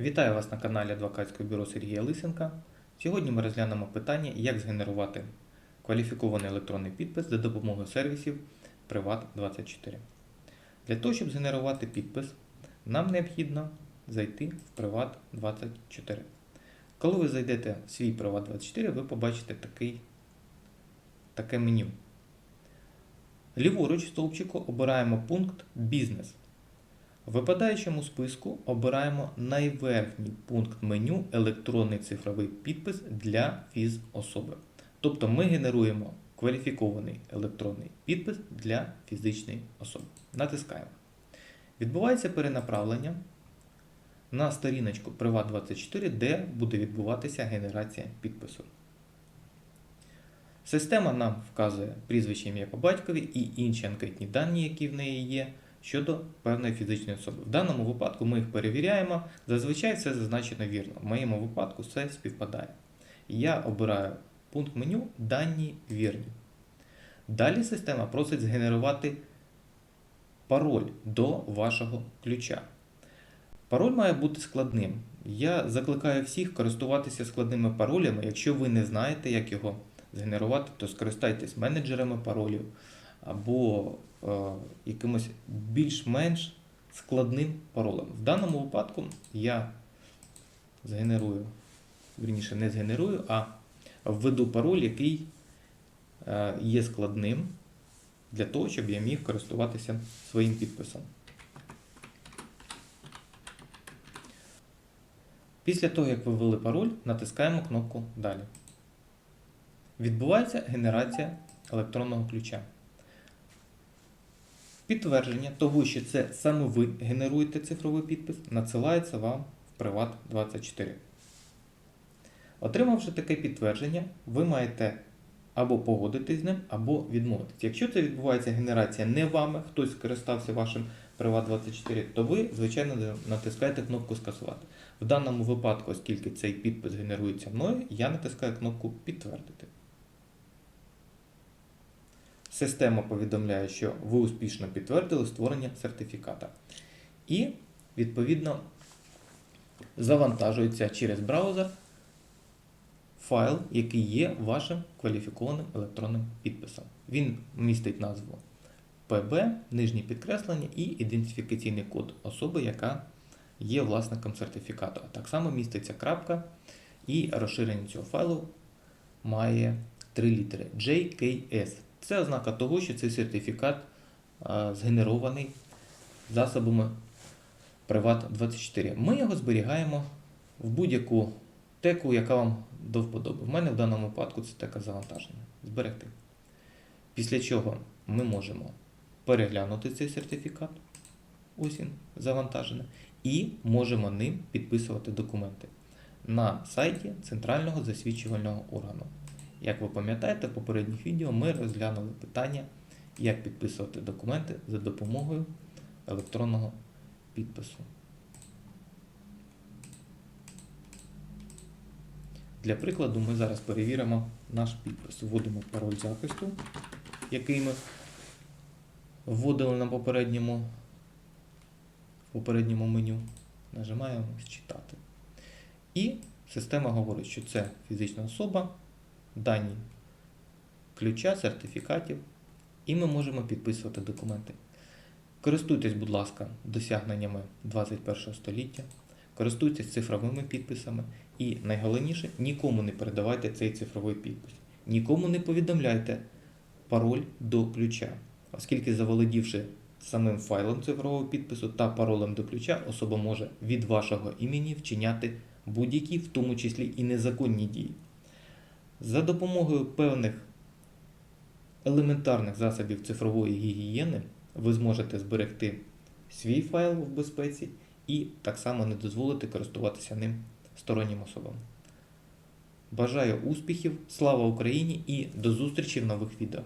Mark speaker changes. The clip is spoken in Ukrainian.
Speaker 1: Вітаю вас на каналі Адвокатського бюро Сергія Лисенка. Сьогодні ми розглянемо питання, як згенерувати кваліфікований електронний підпис за допомогою сервісів Privat24. Для того, щоб згенерувати підпис, нам необхідно зайти в Privat24. Коли ви зайдете в свій Privat24, ви побачите такий, таке меню. Ліворуч в стовпчику обираємо пункт Бізнес. В випадаючому списку обираємо найверхній пункт меню електронний цифровий підпис для фізособи. Тобто ми генеруємо кваліфікований електронний підпис для фізичної особи. Натискаємо. Відбувається перенаправлення на сторіночку Privat24, де буде відбуватися генерація підпису. Система нам вказує прізвище ім'я по батькові і інші анкетні дані, які в неї є щодо певної фізичної особи. В даному випадку ми їх перевіряємо. Зазвичай все зазначено вірно. В моєму випадку все співпадає. Я обираю пункт меню Дані вірні. Далі система просить згенерувати пароль до вашого ключа. Пароль має бути складним. Я закликаю всіх користуватися складними паролями. Якщо ви не знаєте, як його згенерувати, то скористайтесь менеджерами паролів або е, якимось більш-менш складним паролем. В даному випадку я згенерую, вірніше не згенерую, а введу пароль, який е, є складним для того, щоб я міг користуватися своїм підписом. Після того, як ви ввели пароль, натискаємо кнопку Далі. Відбувається генерація електронного ключа. Підтвердження того, що це саме ви генеруєте цифровий підпис, надсилається вам в Privat24. Отримавши таке підтвердження, ви маєте або погодитись з ним, або відмовитись. Якщо це відбувається генерація не вами, хтось скористався вашим Privat24, то ви, звичайно, натискаєте кнопку Скасувати. В даному випадку, оскільки цей підпис генерується мною, я натискаю кнопку Підтвердити. Система повідомляє, що ви успішно підтвердили створення сертифіката. І, відповідно, завантажується через браузер файл, який є вашим кваліфікованим електронним підписом. Він містить назву PB, нижнє підкреслення і ідентифікаційний код особи, яка є власником сертифікату. Так само міститься крапка, і розширення цього файлу має три літери JKS. Це ознака того, що цей сертифікат згенерований засобами Privat24. Ми його зберігаємо в будь-яку теку, яка вам до вподоби. В мене в даному випадку це тека завантаження. Зберегти. Після чого ми можемо переглянути цей сертифікат. Ось він завантажений. І можемо ним підписувати документи на сайті Центрального засвідчувального органу. Як ви пам'ятаєте, в попередніх відео ми розглянули питання, як підписувати документи за допомогою електронного підпису. Для прикладу, ми зараз перевіримо наш підпис. Вводимо пароль захисту, який ми вводили на попередньому, попередньому меню. Нажимаємо Считати. І система говорить, що це фізична особа дані ключа, сертифікатів, і ми можемо підписувати документи. Користуйтесь, будь ласка, досягненнями 21 століття, користуйтесь цифровими підписами і найголовніше, нікому не передавайте цей цифровий підпис. Нікому не повідомляйте пароль до ключа, оскільки заволодівши самим файлом цифрового підпису та паролем до ключа, особа може від вашого імені вчиняти будь-які, в тому числі і незаконні дії. За допомогою певних елементарних засобів цифрової гігієни ви зможете зберегти свій файл в безпеці і так само не дозволити користуватися ним стороннім особам. Бажаю успіхів, слава Україні і до зустрічі в нових відео!